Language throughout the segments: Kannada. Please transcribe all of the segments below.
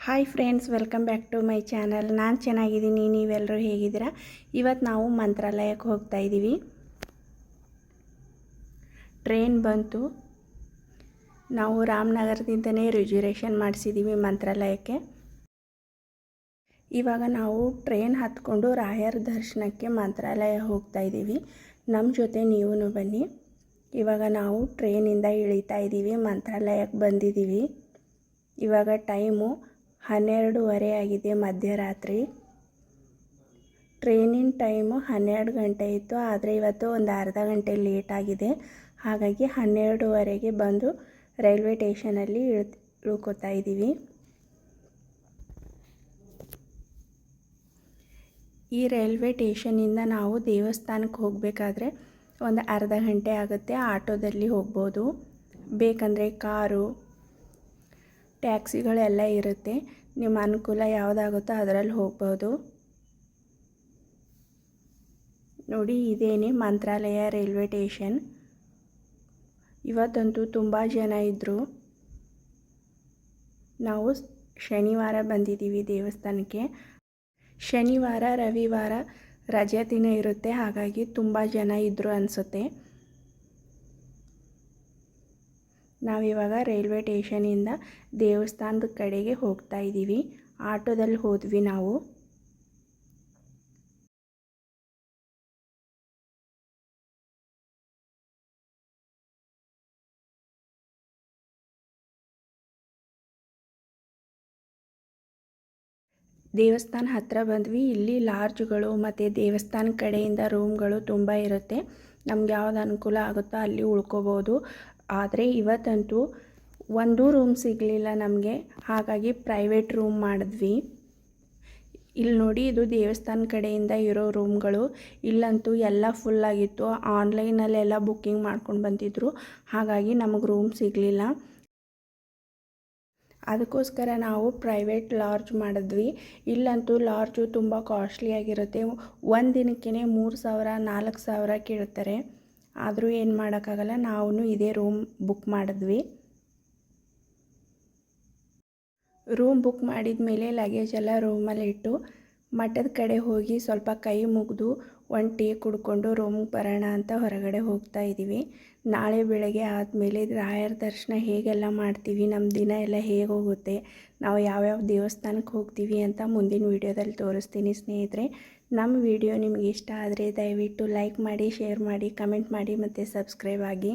Hi friends welcome back to my channel ನಾನು ಚೆನ್ನಾಗಿದ್ದೀನಿ ನೀವೆಲ್ಲರೂ ಹೇಗಿದ್ದೀರಾ? ಇವತ್ತು ನಾವು ಮಂತ್ರಾಲಯಕ್ಕೆ ಹೋಗ್ತಾ ಇದ್ದೀವಿ ಟ್ರೈನ್ ಬಂತು. ನಾವು ರಾಮನಗರದಿಂದನೇ ರಿಸರ್ವೇಷನ್ ಮಾಡಿಸಿದ್ದೀವಿ ಮಂತ್ರಾಲಯಕ್ಕೆ. ಇವಾಗ ನಾವು ಟ್ರೈನ್ ಹತ್ಕೊಂಡು ರಾಯರ ದರ್ಶನಕ್ಕೆ ಮಂತ್ರಾಲಯ ಹೋಗ್ತಾ ಇದ್ದೀವಿ ನಮ್ಮ ಜೊತೆ ನೀವೂ ಬನ್ನಿ. ಇವಾಗ ನಾವು ಟ್ರೈನಿಂದ ಇಳಿತಾ ಇದ್ದೀವಿ ಮಂತ್ರಾಲಯಕ್ಕೆ ಬಂದಿದ್ದೀವಿ ಇವಾಗ ಟೈಮು ಹನ್ನೆರಡೂವರೆ ಆಗಿದೆ ಮಧ್ಯರಾತ್ರಿ. ಟ್ರೈನಿನ ಟೈಮು ಹನ್ನೆರಡು ಗಂಟೆ ಇತ್ತು, ಆದರೆ ಇವತ್ತು ಒಂದು ಅರ್ಧ ಗಂಟೆ ಲೇಟ್ ಆಗಿದೆ. ಹಾಗಾಗಿ ಹನ್ನೆರಡೂವರೆಗೆ ಬಂದು ರೈಲ್ವೆ ಟೇಷನಲ್ಲಿ ಇಳ್, ಇಳ್ಕೊತಾ ಇದ್ದೀವಿ. ಈ ರೈಲ್ವೆ ಟೇಷನಿಂದ ನಾವು ದೇವಸ್ಥಾನಕ್ಕೆ ಹೋಗಬೇಕಾದ್ರೆ ಒಂದು ಅರ್ಧ ಗಂಟೆ ಆಗುತ್ತೆ ಆಟೋದಲ್ಲಿ ಹೋಗ್ಬೋದು. ಬೇಕಂದರೆ ಕಾರು ಟ್ಯಾಕ್ಸಿಗಳೆಲ್ಲ ಇರುತ್ತೆ. ನಿಮ್ಮ ಅನುಕೂಲ ಯಾವುದಾಗುತ್ತೋ ಅದರಲ್ಲಿ ಹೋಗ್ಬೋದು. ನೋಡಿ, ಇದೇನೆ ಮಂತ್ರಾಲಯ ರೈಲ್ವೆ ಟೇಷನ್. ಇವತ್ತಂತೂ ತುಂಬ ಜನ ಇದ್ದರು ನಾವು ಶನಿವಾರ ಬಂದಿದ್ದೀವಿ ದೇವಸ್ಥಾನಕ್ಕೆ. ಶನಿವಾರ, ರವಿವಾರ ರಜೆ ದಿನ ಇರುತ್ತೆ. ಹಾಗಾಗಿ ತುಂಬ ಜನ ಇದ್ದರು ಅನಿಸುತ್ತೆ. ನಾವಿವಾಗ ರೈಲ್ವೆ ಟೇಷನಿಂದ ದೇವಸ್ಥಾನದ ಕಡೆಗೆ ಹೋಗ್ತಾ ಇದ್ದೀವಿ. ಆಟೋದಲ್ಲಿ ಹೋದ್ವಿ ನಾವು. ದೇವಸ್ಥಾನ ಹತ್ತಿರ ಬಂದ್ವಿ. ಇಲ್ಲಿ ಲಾಡ್ಜ್ಗಳು ಮತ್ತು ದೇವಸ್ಥಾನ ಕಡೆಯಿಂದ ರೂಮ್ಗಳು ತುಂಬ ಇರುತ್ತೆ. ನಮ್ಗೆ ಯಾವ್ದು ಅನುಕೂಲ ಆಗುತ್ತೋ ಅಲ್ಲಿ ಉಳ್ಕೋಬೋದು. ಆದರೆ ಇವತ್ತಂತೂ ಒಂದು ರೂಮ್ ಸಿಗಲಿಲ್ಲ ನಮಗೆ. ಹಾಗಾಗಿ ಪ್ರೈವೇಟ್ ರೂಮ್ ಮಾಡಿದ್ವಿ. ಇಲ್ಲಿ ನೋಡಿ, ಇದು ದೇವಸ್ಥಾನ ಕಡೆಯಿಂದ ಇರೋ ರೂಮ್ಗಳು ಇಲ್ಲಂತೂ ಎಲ್ಲ ಫುಲ್ಲಾಗಿತ್ತು ಆನ್ಲೈನಲ್ಲೆಲ್ಲ ಬುಕ್ಕಿಂಗ್ ಮಾಡ್ಕೊಂಡು ಬಂದಿದ್ದರು ಹಾಗಾಗಿ ನಮಗೆ ರೂಮ್ ಸಿಗಲಿಲ್ಲ. ಅದಕ್ಕೋಸ್ಕರ ನಾವು ಪ್ರೈವೇಟ್ ಲಾಡ್ಜ್ ಮಾಡಿದ್ವಿ. ಇಲ್ಲಂತೂ ಲಾಡ್ಜು ತುಂಬ ಕಾಸ್ಟ್ಲಿ ಆಗಿರುತ್ತೆ. ಒಂದು ದಿನಕ್ಕೇ ಮೂರು ಸಾವಿರ, ನಾಲ್ಕು ಸಾವಿರ ಕೇಳ್ತಾರೆ. ಆದರೂ ಏನು ಮಾಡೋಕ್ಕಾಗಲ್ಲ ನಾವು ಇದೇ ರೂಮ್ ಬುಕ್ ಮಾಡಿದ್ವಿ. ರೂಮ್ ಬುಕ್ ಮಾಡಿದ ಮೇಲೆ ಲಗೇಜ್ ಎಲ್ಲ ರೂಮಲ್ಲಿ ಇಟ್ಟು ಮಠದ ಕಡೆ ಹೋಗಿ ಸ್ವಲ್ಪ ಕೈ ಮುಗಿದು ಒಂದು ಟೀ ಕುಡ್ಕೊಂಡು ರೂಮಿಗೆ ಬರೋಣ ಅಂತ ಹೊರಗಡೆ ಹೋಗ್ತಾ ಇದ್ದೀವಿ. ನಾಳೆ ಬೆಳಗ್ಗೆ ಆದಮೇಲೆ ರಾಯರ ದರ್ಶನ ಹೇಗೆಲ್ಲ ಮಾಡ್ತೀವಿ, ನಮ್ಮ ದಿನ ಎಲ್ಲ ಹೇಗೆ ಹೋಗುತ್ತೆ, ನಾವು ಯಾವ್ಯಾವ ದೇವಸ್ಥಾನಕ್ಕೆ ಹೋಗ್ತೀವಿ ಅಂತ ಮುಂದಿನ ವೀಡಿಯೋದಲ್ಲಿ ತೋರಿಸ್ತೀನಿ ಸ್ನೇಹಿತರೆ. ನಮ್ಮ ವಿಡಿಯೋ ನಿಮಗೆ ಇಷ್ಟ ಆದರೆ ದಯವಿಟ್ಟು ಲೈಕ್ ಮಾಡಿ, ಶೇರ್ ಮಾಡಿ, ಕಮೆಂಟ್ ಮಾಡಿ ಮತ್ತು ಸಬ್ಸ್ಕ್ರೈಬ್ ಆಗಿ.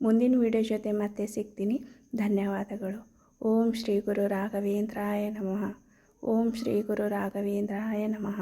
ಮುಂದಿನ ವೀಡಿಯೋ ಜೊತೆ ಮತ್ತೆ ಸಿಗ್ತೀನಿ. ಧನ್ಯವಾದಗಳು. ಓಂ ಶ್ರೀ ಗುರು ರಾಘವೇಂದ್ರಾಯ ನಮಃ. ಓಂ ಶ್ರೀ ಗುರು ರಾಘವೇಂದ್ರಾಯ ನಮಃ